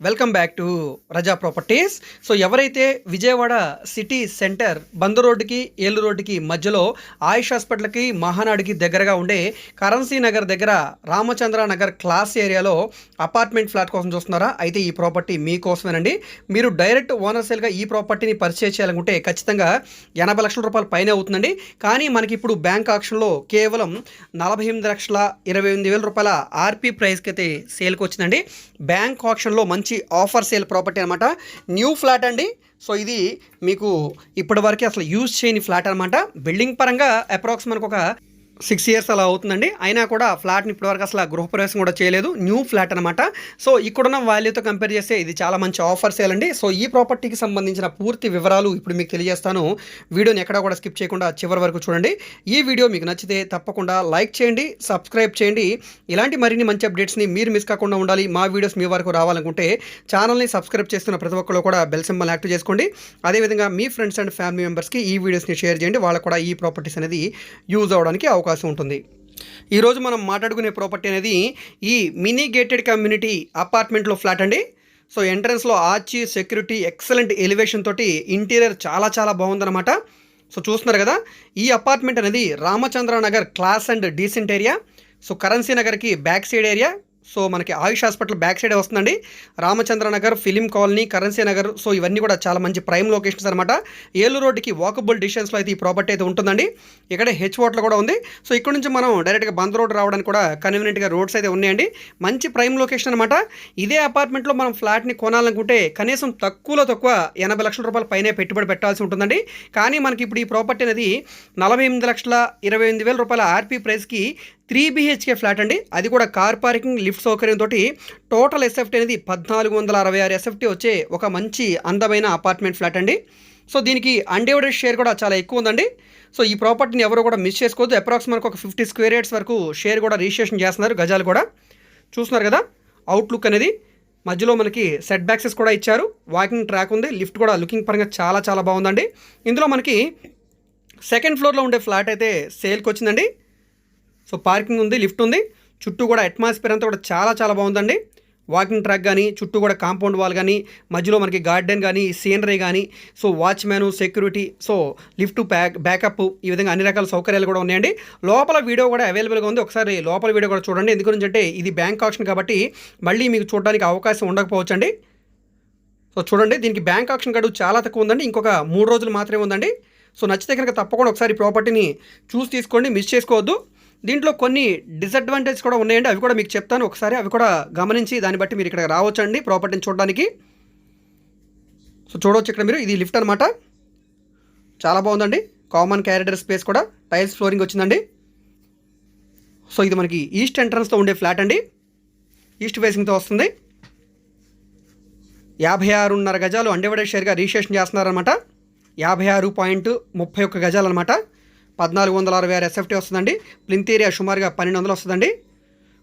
Welcome back to Raza properties so ఎవరైతే Vijayawada city centre బంద్ రోడ్డుకి ఏలు రోడ్డుకి మధ్యలో ఆయుష్ హాస్పిటల్కి మహానాడుకి దగ్గరగా ఉండే కరెన్సీ నగర్ దగ్గర రామచంద్ర నగర్ క్లాస్ ఏరియాలో అపార్ట్మెంట్ ఫ్లాట్ కోసం చూస్తున్నారా? అయితే ఈ ప్రాపర్టీ మీకోసమేనండి. మీరు డైరెక్ట్ ఓనర్ సేల్గా ఈ ప్రాపర్టీని పర్చేజ్ చేయాలనుకుంటే ఖచ్చితంగా ఎనభై లక్షల రూపాయలు పైన అవుతుందండి. కానీ మనకి ఇప్పుడు బ్యాంక్ ఆక్షన్లో కేవలం నలభై ఎనిమిది లక్షల ఇరవై ఎనిమిది వేల రూపాయల ఆర్పీ ప్రైస్కి అయితే సేల్కి వచ్చిందండి. బ్యాంక్ ఆక్షన్లో మంచి ఆఫర్ సేల్ ప్రాపర్టీ అనమాట న్యూ ఫ్లాట్ అండి. సో ఇది మీకు ఇప్పటివరకు అసలు యూజ్ చేయని ఫ్లాట్ అనమాట బిల్డింగ్ పరంగా అప్రాక్స్ మనకు ఒక సిక్స్ ఇయర్స్ అలా అవుతుందండి. అయినా కూడా ఫ్లాట్ని ఇప్పటివరకు అసలు గృహప్రవేశం కూడా చేయలేదు. న్యూ ఫ్లాట్ అనమాట సో ఇక్కడున్న వాల్యూతో కంపేర్ చేస్తే ఇది చాలా మంచి ఆఫర్ సేల్ అండి. సో ఈ ప్రాపర్టీకి సంబంధించిన పూర్తి వివరాలు ఇప్పుడు మీకు తెలియజేస్తాను. వీడియోని ఎక్కడా కూడా స్కిప్ చేయకుండా చివరి వరకు చూడండి. ఈ వీడియో మీకు నచ్చితే తప్పకుండా లైక్ చేయండి సబ్స్క్రైబ్ చేయండి. ఇలాంటి మరిన్ని మంచి అప్డేట్స్ని మీరు మిస్ కాకుండా ఉండాలి. మా వీడియోస్ మీ వరకు రావాలనుకుంటే ఛానల్ని సబ్స్క్రైబ్ చేస్తున్న ప్రతి ఒక్కరు కూడా బెల్ సింబల్ యాక్టివ్ చేసుకోండి. అదేవిధంగా మీ ఫ్రెండ్స్ అండ్ ఫ్యామిలీ మెంబర్స్కి ఈ వీడియోస్ని షేర్ చేయండి. వాళ్ళకు కూడా ఈ ప్రాపర్టీస్ అనేది యూజ్ అవ్వడానికి అవకాశం ఉంటుంది. ఈరోజు మనం మాట్లాడుకునే ప్రాపర్టీ అనేది ఈ మినీ గేటెడ్ కమ్యూనిటీ అపార్ట్మెంట్లో ఫ్లాట్ అండి. సో ఎంట్రన్స్లో ఆర్చి సెక్యూరిటీ ఎక్సలెంట్ ఎలివేషన్ తోటి ఇంటీరియర్ చాలా చాలా బాగుందన్నమాట. సో చూస్తున్నారు కదా ఈ అపార్ట్మెంట్ అనేది Ramachandra Nagar class and decent area so currency నగర్కి బ్యాక్ సైడ్ ఏరియా సో మనకి ఆయుష్ హాస్పిటల్ బ్యాక్ సైడే వస్తుందండి. Ramachandra Nagar film colony currency Nagar. So ఇవన్నీ కూడా చాలా మంచి ప్రైమ్ లొకేషన్స్ అనమాట ఏలూరు రోడ్డుకి వాకబుల్ డిస్టెన్స్లో అయితే ఈ ప్రాపర్టీ అయితే ఉంటుందండి. ఇక్కడ హెచ్ హోటల్ కూడా ఉంది. సో ఇక్కడ నుంచి మనం డైరెక్ట్గా బంద్ రోడ్ రావడానికి కూడా కన్వీనియంట్గా రోడ్స్ అయితే ఉన్నాయండి. మంచి ప్రైమ్ లొకేషన్ అనమాట ఇదే అపార్ట్మెంట్లో మనం ఫ్లాట్ని కొనాలనుకుంటే కనీసం తక్కువలో తక్కువ ఎనభై లక్షల రూపాయల పైనే పెట్టుబడి పెట్టాల్సి ఉంటుందండి. కానీ మనకి ఇప్పుడు ఈ ప్రాపర్టీ అనేది నలభై ఎనిమిది లక్షల ఇరవై ఎనిమిది వేల రూపాయల ఆర్పీ ప్రైస్కి త్రీ బీహెచ్కే ఫ్లాట్ అండి. అది కూడా కార్ పార్కింగ్ లిఫ్ట్ సౌకర్యంతో టోటల్ ఎస్ఎఫ్టీ అనేది పద్నాలుగు వందల అరవై ఆరు ఎస్ఎఫ్టీ వచ్చే ఒక మంచి అందమైన అపార్ట్మెంట్ ఫ్లాట్ అండి. సో దీనికి అన్డివైడెడ్ షేర్ కూడా చాలా ఎక్కువ ఉందండి. సో ఈ ప్రాపర్టీని ఎవరు కూడా మిస్ చేసుకోవద్దు. అప్రాక్స్ మనకు ఒక ఫిఫ్టీ స్క్వేర్ యార్డ్స్ వరకు షేర్ కూడా రిజిస్ట్రేషన్ చేస్తున్నారు గజాలు కూడా. చూస్తున్నారు కదా అవుట్లుక్ అనేది. మధ్యలో మనకి సెట్ బ్యాక్సెస్ కూడా ఇచ్చారు. వాకింగ్ ట్రాక్ ఉంది. లిఫ్ట్ కూడా లుకింగ్ పరంగా చాలా చాలా బాగుందండి. ఇందులో మనకి సెకండ్ ఫ్లోర్లో ఉండే ఫ్లాట్ అయితే సేల్కి వచ్చిందండి. సో పార్కింగ్ ఉంది లిఫ్ట్ ఉంది. చుట్టూ కూడా అట్మాస్ఫియర్ అంతా కూడా చాలా చాలా బాగుందండి. వాకింగ్ ట్రాక్ కానీ చుట్టూ కూడా కాంపౌండ్ వాల్ కానీ మధ్యలో మనకి గార్డెన్ కానీ సీనరీ కానీ so watchman security so lift back backup ఈ విధంగా అన్ని రకాల సౌకర్యాలు కూడా ఉన్నాయండి. లోపల వీడియో కూడా అవైలబుల్గా ఉంది. ఒకసారి లోపల వీడియో కూడా చూడండి. ఎందుకంటే అంటే ఇది బ్యాంక్ ఆప్షన్ కాబట్టి మళ్ళీ మీకు చూడడానికి అవకాశం ఉండకపోవచ్చండి. సో చూడండి దీనికి బ్యాంక్ ఆప్షన్ గడువు చాలా తక్కువ ఉందండి. ఇంకొక మూడు రోజులు మాత్రమే ఉందండి. సో నచ్చితే కనుక తప్పకుండా ఒకసారి ప్రాపర్టీని చూసి తీసుకోండి. మిస్ చేసుకోవద్దు. దీంట్లో కొన్ని డిసడ్వాంటేజ్ కూడా ఉన్నాయండి. అవి కూడా మీకు చెప్తాను ఒకసారి. అవి కూడా గమనించి దాన్ని బట్టి మీరు ఇక్కడ రావచ్చండి ప్రాపర్టీని చూడడానికి. సో చూడవచ్చు ఇక్కడ మీరు. ఇది లిఫ్ట్ అనమాట చాలా బాగుందండి. కామన్ క్యారిడర్ స్పేస్ కూడా. టైల్స్ ఫ్లోరింగ్ వచ్చిందండి. సో ఇది మనకి ఈస్ట్ ఎంట్రన్స్తో ఉండే ఫ్లాట్ అండి. ఈస్ట్ ఫేసింగ్తో వస్తుంది. యాభై ఆరున్నర గజాలు అండర్వైడెడ్ షేర్గా రిజిస్ట్రేషన్ చేస్తున్నారనమాట యాభై ఆరు పాయింట్ ముప్పై ఒక్క గజాలు అనమాట పద్నాలుగు వందల అరవై ఆరు ఎస్ఎఫ్టీ వస్తుందండి. ప్లింత్ ఏరియా సుమారుగా పన్నెండు వందలు వస్తుందండి.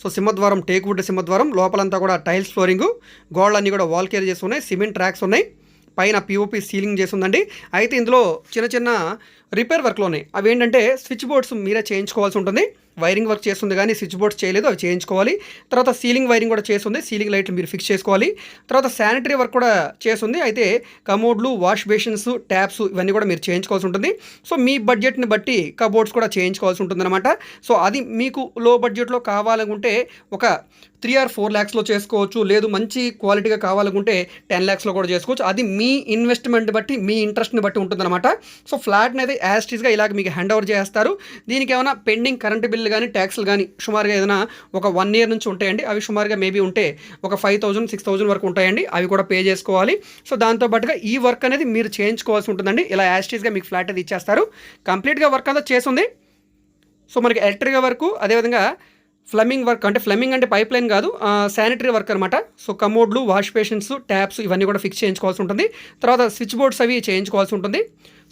సో సింహద్వారం టేక్వుడ్ సింహద్వారం లోపలంతా కూడా టైల్స్ ఫ్లోరింగ్ గోడలన్నీ కూడా వాల్ కేర్ చేసి ఉన్నాయి సిమెంట్ ట్రాక్స్ ఉన్నాయి పైన పీఓపీ సీలింగ్ చేసి ఉందండి అయితే ఇందులో చిన్న చిన్న రిపేర్ వర్క్లు ఉన్నాయి. అవి ఏంటంటే స్విచ్ బోర్డ్స్ మీరే చేయించుకోవాల్సి ఉంటుంది. వైరింగ్ వర్క్ చేస్తుంది కానీ స్విచ్ బోర్డ్స్ చేయలేదు అవి చేయించుకోవాలి. తర్వాత సీలింగ్ వైరింగ్ కూడా చేస్తుంది సీలింగ్ లైట్లు మీరు ఫిక్స్ చేసుకోవాలి. తర్వాత శానిటరీ వర్క్ కూడా చేస్తుంది. అయితే కమోడ్లు వాష్ బేషన్స్ ట్యాప్స్ ఇవన్నీ కూడా మీరు చేయించుకోవాల్సి ఉంటుంది. సో మీ బడ్జెట్ని బట్టి కబోర్డ్స్ కూడా చేయించుకోవాల్సి ఉంటుందన్నమాట. సో అది మీకు లో బడ్జెట్లో కావాలనుకుంటే ఒక త్రీ ఆర్ ఫోర్ ల్యాక్స్లో చేసుకోవచ్చు. లేదు మంచి క్వాలిటీగా కావాలనుకుంటే టెన్ ల్యాక్స్లో కూడా చేసుకోవచ్చు. అది మీ ఇన్వెస్ట్మెంట్ బట్టి మీ ఇంట్రెస్ట్ని బట్టి ఉంటుందన్నమాట. సో ఫ్లాట్ని అయితే యాస్టీస్గా ఇలాగ మీకు హ్యాండ్ ఓవర్ చేస్తారు. దీనికి ఏమైనా పెండింగ్ కరెంట్ బిల్ బిల్లు కానీ ట్యాక్స్లు కానీ సుమారుగా ఏదైనా ఒక వన్ ఇయర్ నుంచి ఉంటాయండి. అవి సుమారుగా మేబీ ఉంటే ఒక ఫైవ్ థౌసండ్ సిక్స్ థౌసండ్ వరకు ఉంటాయండి. అవి కూడా పే చేసుకోవాలి. సో దాంతోపాటుగా ఈ వర్క్ అనేది మీరు చేయించుకోవాల్సి ఉంటుందండి. ఇలా యాస్టీస్గా మీకు ఫ్లాట్ అది ఇచ్చేస్తారు. కంప్లీట్గా వర్క్ అంతా చేస్తుంది సో మనకి ఎలక్ట్రిక్ వరకు అదేవిధంగా ఫ్లమింగ్ వర్క్ అంటే ఫ్లమింగ్ అంటే పైప్ లైన్ కాదు శానిటరీ వర్క్ అనమాట సో కమోడ్లు వాష్ బేషన్స్ ట్యాప్స్ ఇవన్నీ కూడా ఫిక్స్ చేయించుకోవాల్సి ఉంటుంది. తర్వాత స్విచ్ బోర్డ్స్ అవి చేయించుకోవాల్సి ఉంటుంది.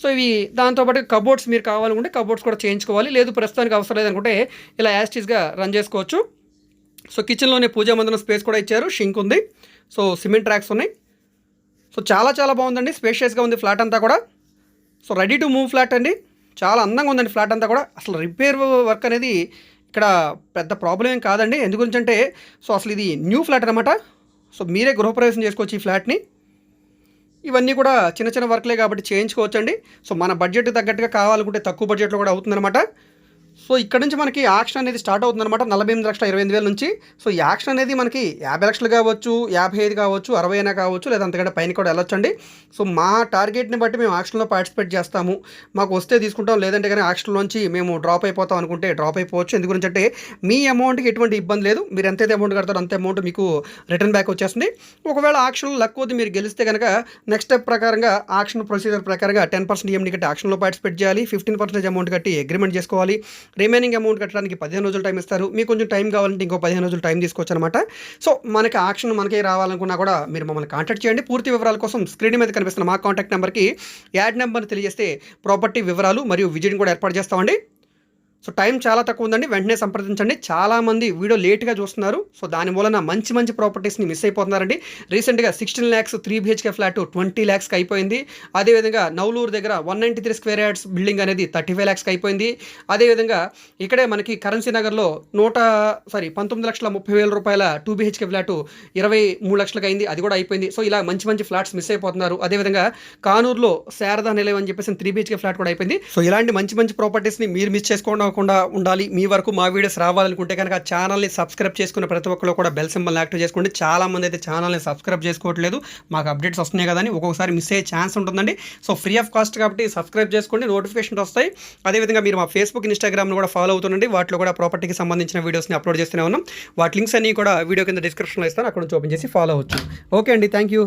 సో ఇవి దాంతోపాటు కబోర్డ్స్ మీరు కావాలనుకుంటే కబోర్డ్స్ కూడా చేయించుకోవాలి. లేదు ప్రస్తుతానికి అవసరం లేదనుకుంటే ఇలా యాస్టీస్గా రన్ చేసుకోవచ్చు. సో కిచెన్లోనే పూజా మందిరం స్పేస్ కూడా ఇచ్చారు. షింక్ ఉంది. సో సిమెంట్ ట్రాక్స్ ఉన్నాయి. సో చాలా చాలా బాగుందండి. స్పేషియస్గా ఉంది ఫ్లాట్ అంతా కూడా. So ready to move flat అండి. చాలా అందంగా ఉందండి ఫ్లాట్ అంతా కూడా. అసలు రిపేర్ వర్క్ అనేది ఇక్కడ పెద్ద ప్రాబ్లం ఏం కాదండి. ఎందు గురించి అంటే సో అసలు ఇది న్యూ ఫ్లాట్ అనమాట సో మీరే గృహప్రవేశం చేసుకోవచ్చు ఈ ఫ్లాట్ని ఇవన్నీ కూడా చిన్న చిన్న వర్క్లే కాబట్టి చేయించుకోవచ్చండి. సో మన బడ్జెట్ తగ్గట్టుగా కావాలనుకుంటే తక్కువ బడ్జెట్లో కూడా అవుతుందన్నమాట. సో ఇక్కడ నుంచి మనకి యాక్షన్ అనేది స్టార్ట్ అవుతుందన్నమాట. నలభై ఎనిమిది లక్షల ఇరవై ఎనిమిది వేల నుంచి. సో యాక్షన్ అనేది మనకి యాభై లక్షలు కావచ్చు యాభై ఐదు కావచ్చు అరవై అయినా కావచ్చు లేదా అంతకంటే పైన కూడా వెళ్ళొచ్చండి. సో మా టార్గెట్ని బట్టి మేము యాక్షన్లో పార్టిసిపేట్ చేస్తాము. మాకు వస్తే తీసుకుంటాం లేదంటే కానీ యాక్షన్లోంచి మేము డ్రాప్ అయిపోతాం అనుకుంటే డ్రాప్ అయిపోవచ్చు. ఎందు గురించి అంటే మీ అమౌంట్కి ఎటువంటి ఇబ్బంది లేదు. మీరు ఎంతైతే అమౌంట్ కడతారో అంత అమౌంట్ మీకు రిటర్న్ బ్యాక్ వచ్చేస్తుంది. ఒకవేళ యాక్షన్లో లక్కువది మీరు గెలిస్తే కనుక నెక్స్ట్ స్టెప్ ప్రకారంగా ఆక్షన్ ప్రొసీజర్ ప్రకారంగా టెన్ పర్సెంట్ ఈఎండి కట్టి యాక్షన్లో పార్టిసిపేట్ చేయాలి. ఫిఫ్టీన్ పర్సెంటేజ్ అమౌంట్ కట్టి అగ్రిమెంట్ చేసుకోవాలి. రిమైనింగ్ అమౌంట్ కట్టడానికి పదిహేను రోజులు టైం ఇస్తారు. మీకు కొంచెం టైం కావాలంటే ఇంకో పదిహేను రోజులు టైం తీసుకోవచ్చు అనమాట సో మనకి ఆక్షన్ మనకే రావాలనుకున్నా కూడా మీరు మమ్మల్ని కాంటాక్ట్ చేయండి. పూర్తి వివరాల కోసం స్క్రీన్ మీద కనిపిస్తున్న మా కాంటాక్ట్ నెంబర్కి యాడ్ నెంబర్ తెలియజేస్తే ప్రాపర్టీ వివరాలు మరియు విజిట్ని కూడా ఏర్పాటు చేస్తామండి. సో టైం చాలా తక్కువ ఉందండి. వెంటనే సంప్రదించండి. చాలామంది వీడియో లేట్గా చూస్తున్నారు. సో దాని వలన మంచి మంచి ప్రాపర్టీస్ని మిస్ అయిపోతున్నారండి. రీసెంట్గా sixteen lakhs three BHK flat twenty ల్యాక్స్కి అయిపోయింది. అదేవిధంగా నవలూరు దగ్గర one ninety three square yards building అనేది థర్టీ ఫైవ్ ల్యాక్స్కి అయిపోయింది. అదేవిధంగా ఇక్కడే మనకి కరెన్సీ నగర్లో నూట సారీ పంతొమ్మిది లక్షల ముప్పై వేల రూపాయల టూ బిహెచ్కే ఫ్లాట్ ఇరవై మూడు లక్షలకు అయింది. అది కూడా అయిపోయింది. సో ఇలా మంచి మంచి ఫ్లాట్స్ మిస్ అయిపోతున్నారు. అదేవిధంగా కానూరులో శారదా నిలయం అని చెప్పేసి త్రీ బిహెచ్కే ఫ్లాట్ కూడా అయిపోయింది. సో ఇలాంటి మంచి మంచి ప్రాపర్టీస్ని మీరు మిస్ చేసుకోవడం కాకుండా ఉండాలి. మీ వరకు మా వీడియోస్ రావాలనుకుంటే కనుక ఛానల్ని సబ్స్క్రైబ్ చేసుకున్న ప్రతి ఒక్కరు కూడా బెల్ సింబల్ యాక్టివ్ చేసుకోండి. చాలా మంది అయితే ఛానల్ని సబ్స్క్రైబ్ చేసుకోవట్లేదు. మాకు అప్డేట్స్ వస్తున్నాయి కదా అని ఒక్కొక్కసారి మిస్ అయ్యే ఛాన్స్ ఉంటుందండి. సో ఫ్రీ ఆఫ్ కాస్ట్ కాబట్టి సబ్స్క్రైబ్ చేసుకోండి. నోటిఫికేషన్ వస్తాయి. అదేవిధంగా మీరు మా ఫేస్బుక్ ఇన్స్టాగ్రామ్ను కూడా ఫాలో అవుతుండండి. వాటిలో కూడా ప్రాపర్టీకి సంబంధించిన వీడియోస్ని అప్లోడ్ చేస్తూనే ఉన్నాం. వాటి లింక్స్ అన్ని కూడా వీడియో కింద డిస్క్రిప్షన్లో ఇస్తాను. అక్కడ నుంచి ఓపెన్ చేసి ఫాలో అవచ్చు ఓకే అండి. Thank you